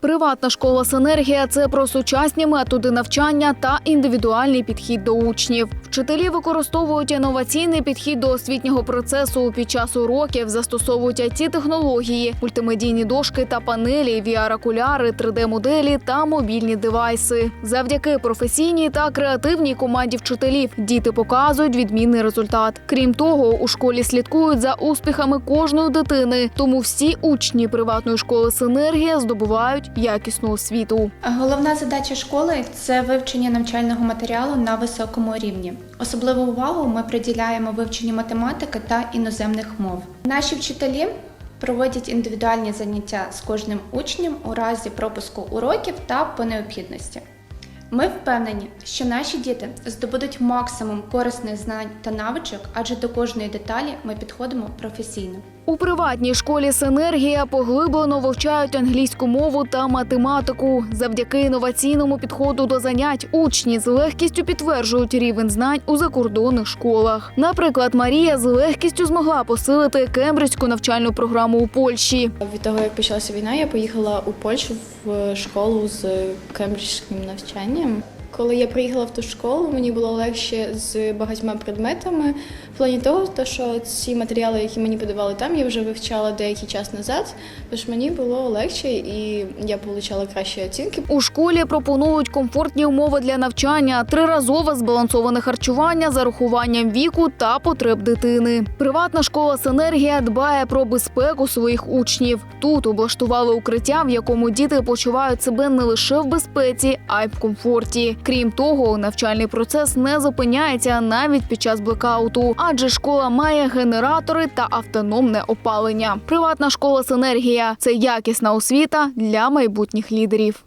Приватна школа Синергія це про сучасні методи навчання та індивідуальний підхід до учнів. Вчителі використовують інноваційний підхід до освітнього процесу. Під час уроків застосовують it технології, мультимедійні дошки та панелі, VR-окуляри, 3D-моделі та мобільні девайси. Завдяки професійній та креативній команді вчителів діти показують відмінний результат. Крім того, у школі слідкують за успіхами кожної дитини, тому всі учні приватної школи Синергія здобувають якісну освіту. Головна задача школи це вивчення навчального матеріалу на високому рівні. Особливу увагу ми приділяємо вивченню математики та іноземних мов. Наші вчителі проводять індивідуальні заняття з кожним учнем у разі пропуску уроків та по необхідності. Ми впевнені, що наші діти здобудуть максимум корисних знань та навичок, адже до кожної деталі ми підходимо професійно. У приватній школі Синергія поглиблено вивчають англійську мову та математику. Завдяки інноваційному підходу до занять учні з легкістю підтверджують рівень знань у закордонних школах. Наприклад, Марія з легкістю змогла посилити кембриджську навчальну програму у Польщі. Від того, як почалася війна, я поїхала у Польщу в школу з кембриджським навчанням. Коли я приїхала в ту школу, мені було легше з багатьма предметами. В плані того, то, що ці матеріали, які мені подавали там, я вже вивчала деякий час назад, тож мені було легше і я отримала кращі оцінки. У школі пропонують комфортні умови для навчання, триразове збалансоване харчування за рахуванням віку та потреб дитини. Приватна школа Синергія дбає про безпеку своїх учнів. Тут облаштували укриття, в якому діти почувають себе не лише в безпеці, а й в комфорті. Крім того, навчальний процес не зупиняється навіть під час блекауту, адже школа має генератори та автономне опалення. Приватна школа Синергія це якісна освіта для майбутніх лідерів.